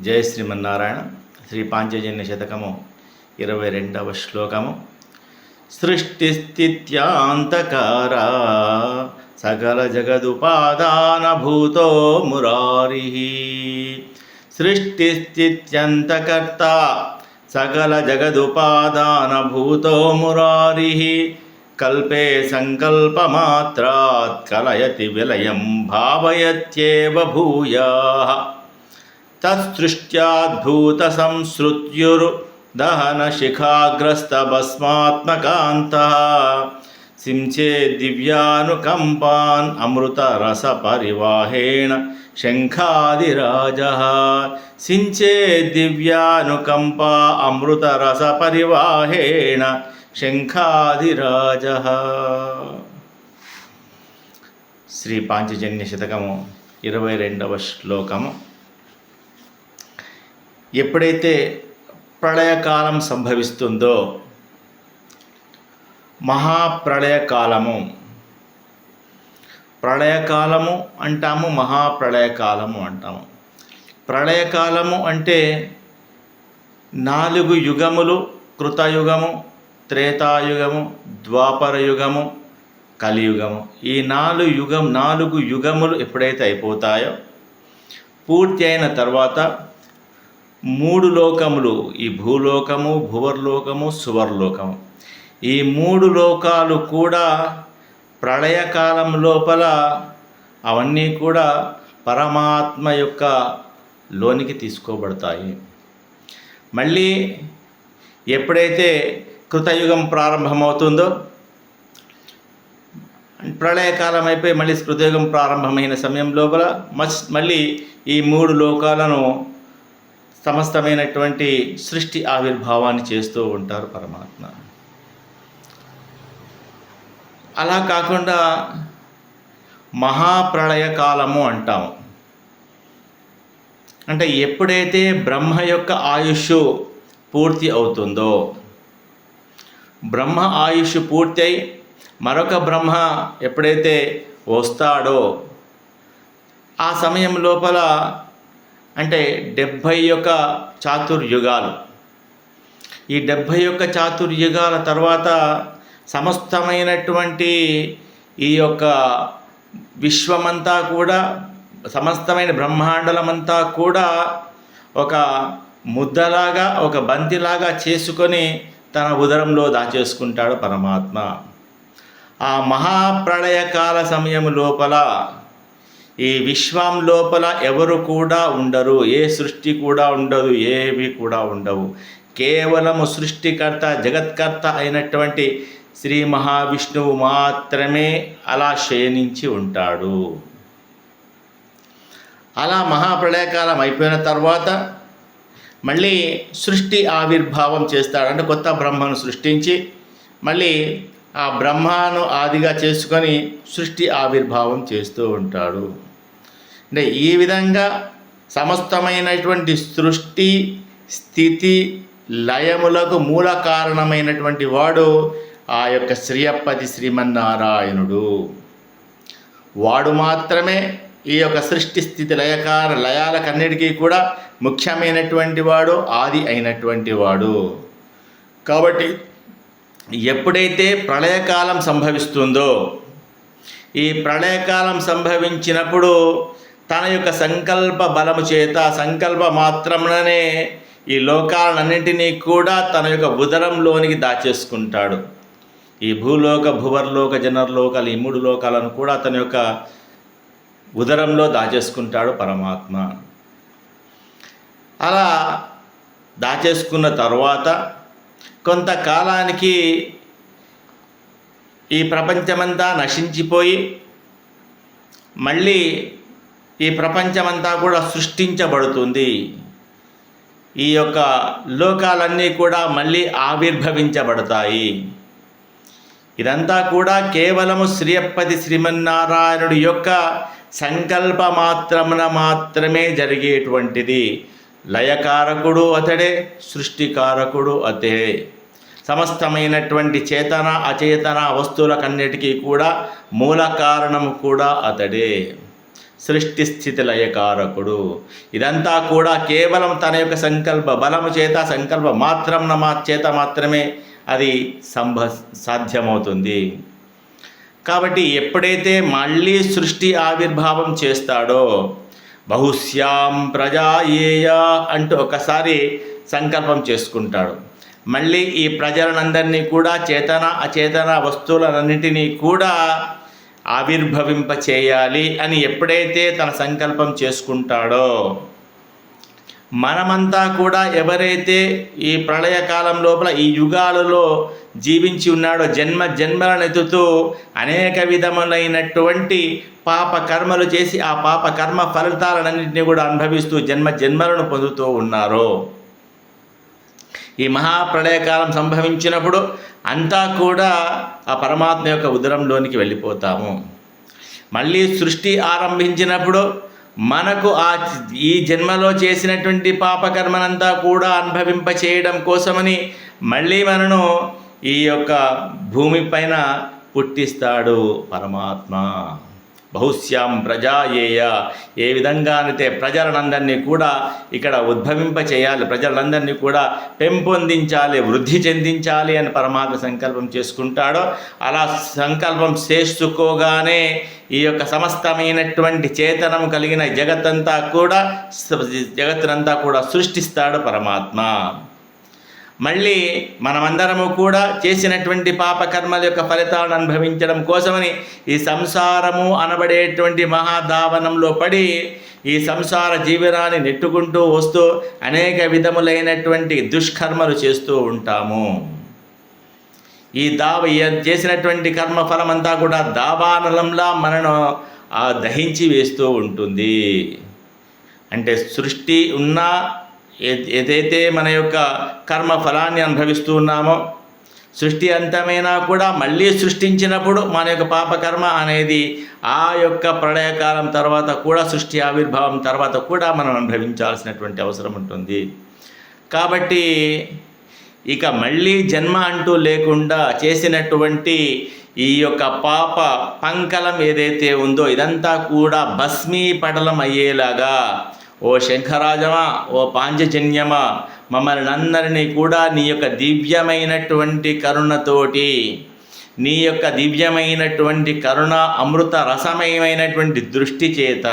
జయ శ్రీమన్నారాయణ. శ్రీ పాంచజన్య శతకము ఇరవై రెండవ శ్లోకము. సృష్టిస్థిత్యాంతకార సకల జగదుపాదానభూతో మురారి. సృష్టిస్థిత్యంతకర్త సకల జగదుపాదానభూతో మురారి. కల్పే సంకల్పమాత్రాత్ కలయతి విలయం భావయత్యేవ భూయా. తత్సృష్ట్యాద్భూతసంసృత్యురు దహనశిఖాగ్రస్తభస్మాత్మకాन्तः సించే దివ్యానుకంపాన్ అమృతరసపరివాహేణ శంఖాదిరాజः సించే దివ్యానుకంపా అమృతరసపరివాహేణ శంఖాదిరాజ శ్రీ పాంచజన్య శతకము ఇరవై రెండవ శ్లోకము ఎప్పుడైతే ప్రళయకాలం సంభవిస్తుందో మహాప్రళయకాలము. ప్రళయకాలము అంటాము మహాప్రళయకాలము అంటాము. ప్రళయకాలము అంటే నాలుగు యుగములు కృతయుగము త్రేతాయుగము ద్వాపర యుగము కలియుగము. ఈ నాలుగు యుగం నాలుగు యుగములు ఎప్పుడైతే అయిపోతాయో పూర్తి అయిన తర్వాత మూడు లోకములు ఈ భూలోకము భువర్లోకము సువర్లోకము. ఈ మూడు లోకాలు కూడా ప్రళయకాలం లోపల అవన్నీ కూడా పరమాత్మ యొక్క లోనికి తీసుకోబడతాయి. మళ్ళీ ఎప్పుడైతే కృతయుగం ప్రారంభమవుతుందో ప్రళయకాలం అయిపోయి మళ్ళీ కృతయుగం ప్రారంభమైన సమయం లోపల మస్ మళ్ళీ ఈ మూడు లోకాలను సమస్తమైనటువంటి సృష్టి ఆవిర్భావాన్ని చేస్తూ ఉంటారు పరమాత్మ. అలా కాకుండా మహాప్రళయ కాలము అంటాము. అంటే ఎప్పుడైతే బ్రహ్మ యొక్క ఆయుష్ పూర్తి అవుతుందో బ్రహ్మ ఆయుష్ పూర్తి అయి మరొక బ్రహ్మ ఎప్పుడైతే వస్తాడో ఆ సమయం లోపల అంటే డెబ్భై యొక్క చాతుర్యుగాలు. ఈ డెబ్భై యొక్క చాతుర్యుగాల తర్వాత సమస్తమైనటువంటి ఈ యొక్క విశ్వమంతా కూడా సమస్తమైన బ్రహ్మాండలమంతా కూడా ఒక ముద్దలాగా ఒక బంతిలాగా చేసుకొని తన ఉదరంలో దాచేసుకుంటాడు పరమాత్మ. ఆ మహాప్రళయకాల సమయం లోపల ఈ విశ్వం లోపల ఎవరు కూడా ఉండరు ఏ సృష్టి కూడా ఉండదు ఏవి కూడా ఉండవు. కేవలము సృష్టికర్త జగత్కర్త అయినటువంటి శ్రీ మహావిష్ణువు మాత్రమే అలా శయనించి ఉంటాడు. అలా మహాప్రళయకాలం అయిపోయిన తర్వాత మళ్ళీ సృష్టి ఆవిర్భావం చేస్తాడు. అంటే కొత్త బ్రహ్మను సృష్టించి మళ్ళీ ఆ బ్రహ్మను ఆదిగా చేసుకొని సృష్టి ఆవిర్భావం చేస్తూ ఉంటాడు. అంటే ఈ విధంగా సమస్తమైనటువంటి సృష్టి స్థితి లయములకు మూల కారణమైనటువంటి వాడు ఆ యొక్క శ్రీయప్పతి శ్రీమన్నారాయణుడు. వాడు మాత్రమే ఈ యొక్క సృష్టి స్థితి లయకార లయాలకన్నిటికీ కూడా ముఖ్యమైనటువంటి వాడు ఆది అయినటువంటి వాడు. కాబట్టి ఎప్పుడైతే ప్రళయకాలం సంభవిస్తుందో ఈ ప్రళయకాలం సంభవించినప్పుడు తన యొక్క సంకల్ప బలము చేత సంకల్ప మాత్రముననే ఈ లోకాలన్నింటినీ కూడా తన యొక్క ఉదరంలోనికి దాచేసుకుంటాడు. ఈ భూలోక భువర్లోక జనర్లోకాలు ఈ మూడు లోకాలను కూడా తన యొక్క ఉదరంలో దాచేసుకుంటాడు పరమాత్మ. అలా దాచేసుకున్న తర్వాత కొంతకాలానికి ఈ ప్రపంచమంతా నశించిపోయి మళ్ళీ ఈ ప్రపంచమంతా కూడా సృష్టించబడుతుంది. ఈ యొక్క లోకాలన్నీ కూడా మళ్ళీ ఆవిర్భవించబడతాయి. ఇదంతా కూడా కేవలము శ్రీయప్పతి శ్రీమన్నారాయణుడి యొక్క సంకల్ప మాత్రమున మాత్రమే జరిగేటువంటిది. లయకారకుడు అతడే సృష్టికారకుడు అతే. సమస్తమైనటువంటి చేతన అచేతన వస్తువులకన్నిటికీ కూడా మూల కారణము కూడా అతడే. సృష్టి స్థితి లయకారకుడు. ఇదంతా కూడా కేవలం తన యొక్క సంకల్ప బలము చేత సంకల్ప మాత్రం మా చేత మాత్రమే అది సంభ సాధ్యమవుతుంది. కాబట్టి ఎప్పుడైతే మళ్ళీ సృష్టి ఆవిర్భావం చేస్తాడో బహుశ్యాం ప్రజాయేయ అంటూ ఒకసారి సంకల్పం చేసుకుంటాడు. మళ్ళీ ఈ ప్రజలనందరినీ కూడా చేతన అచేతన వస్తువులన్నింటినీ కూడా ఆవిర్భవింప చేయాలి అని ఎప్పుడైతే తన సంకల్పం చేసుకుంటాడో మనమంతా కూడా ఎవరైతే ఈ ప్రళయకాలం లోపల ఈ యుగాలలో జీవించి ఉన్నాడో జన్మ జన్మలను ఎత్తుతూ అనేక విధములైనటువంటి పాప కర్మలు చేసి ఆ పాప కర్మ ఫలితాలన్నింటినీ కూడా అనుభవిస్తూ జన్మ జన్మలను పొందుతూ ఉన్నారు. ఈ మహాప్రళయకాలం సంభవించినప్పుడు అంతా కూడా ఆ పరమాత్మ యొక్క ఉదరంలోనికి వెళ్ళిపోతాము. మళ్ళీ సృష్టి ఆరంభించినప్పుడు మనకు ఆ ఈ జన్మలో చేసినటువంటి పాపకర్మనంతా కూడా అనుభవింప చేయడం కోసమని మళ్ళీ మనను ఈ యొక్క భూమిపైన పుట్టిస్తాడు పరమాత్మ. బహుశ్యాం ప్రజాయేయ. ఏ విధంగానైతే ప్రజలందరినీ కూడా ఇక్కడ ఉద్భవింప చేయాలి ప్రజలందరినీ కూడా పెంపొందించాలి వృద్ధి చెందించాలి అని పరమాత్మ సంకల్పం చేసుకుంటాడో అలా సంకల్పం చేసుకోగానే ఈ యొక్క సమస్తమైనటువంటి చేతనం కలిగిన జగత్తంతా కూడా జగత్తునంతా కూడా సృష్టిస్తాడు పరమాత్మ. మళ్ళీ మనమందరము కూడా చేసినటువంటి పాపకర్మల యొక్క ఫలితాలను అనుభవించడం కోసమని ఈ సంసారము అనబడేటువంటి మహాధావనంలో పడి ఈ సంసార జీవనాన్ని నెట్టుకుంటూ వస్తూ అనేక విధములైనటువంటి దుష్కర్మలు చేస్తూ ఉంటాము. ఈ దావ చేసినటువంటి కర్మ ఫలమంతా కూడా దావానలంలా మనను దహించి వేస్తూ ఉంటుంది. అంటే సృష్టి ఉన్నా ఏదైతే మన యొక్క కర్మ ఫలాన్ని అనుభవిస్తూ ఉన్నామో సృష్టి అంతమైనా కూడా మళ్ళీ సృష్టించినప్పుడు మన యొక్క పాపకర్మ అనేది ఆ యొక్క ప్రళయకాలం తర్వాత కూడా సృష్టి ఆవిర్భావం తర్వాత కూడా మనం అనుభవించాల్సినటువంటి అవసరం ఉంటుంది. కాబట్టి ఇక మళ్ళీ జన్మ అంటూ లేకుండా చేసినటువంటి ఈ యొక్క పాప పంకలం ఏదైతే ఉందో ఇదంతా కూడా భస్మీపటలం అయ్యేలాగా ఓ శంఖరాజమా ఓ పాంచజన్యమా మమ్మల్ని అందరినీ కూడా నీ యొక్క దివ్యమైనటువంటి కరుణతోటి నీ యొక్క దివ్యమైనటువంటి కరుణ అమృత రసమయమైనటువంటి దృష్టి చేత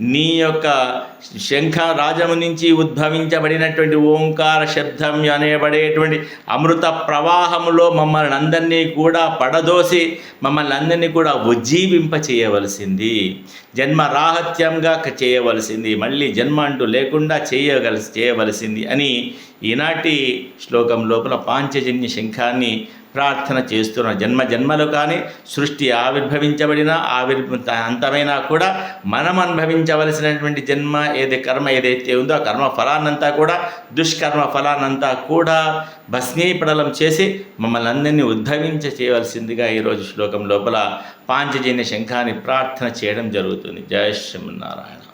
నీ యొక్క శంఖ రాజము నుంచి ఉద్భవించబడినటువంటి ఓంకార శబ్దం అనేబడేటువంటి అమృత ప్రవాహములో మమ్మల్ని అందరినీ కూడా పడదోసి మమ్మల్ని అందరినీ కూడా ఉజ్జీవింప చేయవలసింది. జన్మ రాహత్యంగా చేయవలసింది. మళ్ళీ జన్మ అంటూ లేకుండా చేయగల చేయవలసింది అని ఈనాటి శ్లోకం లోపల పాంచజన్య శంఖాన్ని ప్రార్థన చేస్తున్న జన్మ జన్మలు కానీ సృష్టి ఆవిర్భవించబడిన ఆవిర్ అంతమైనా కూడా మనం అనుభవించవలసినటువంటి జన్మ ఏది కర్మ ఏదైతే ఉందో ఆ కర్మ ఫలాన్నంతా కూడా దుష్కర్మ ఫలాన్నంతా కూడా భస్మీపడలం చేసి మమ్మల్ని అందరినీ ఉద్భవించ చేయవలసిందిగా ఈరోజు శ్లోకం లోపల పాంచజన్య శంఖాన్ని ప్రార్థన చేయడం జరుగుతుంది. జయ శ్రీమన్నారాయణ.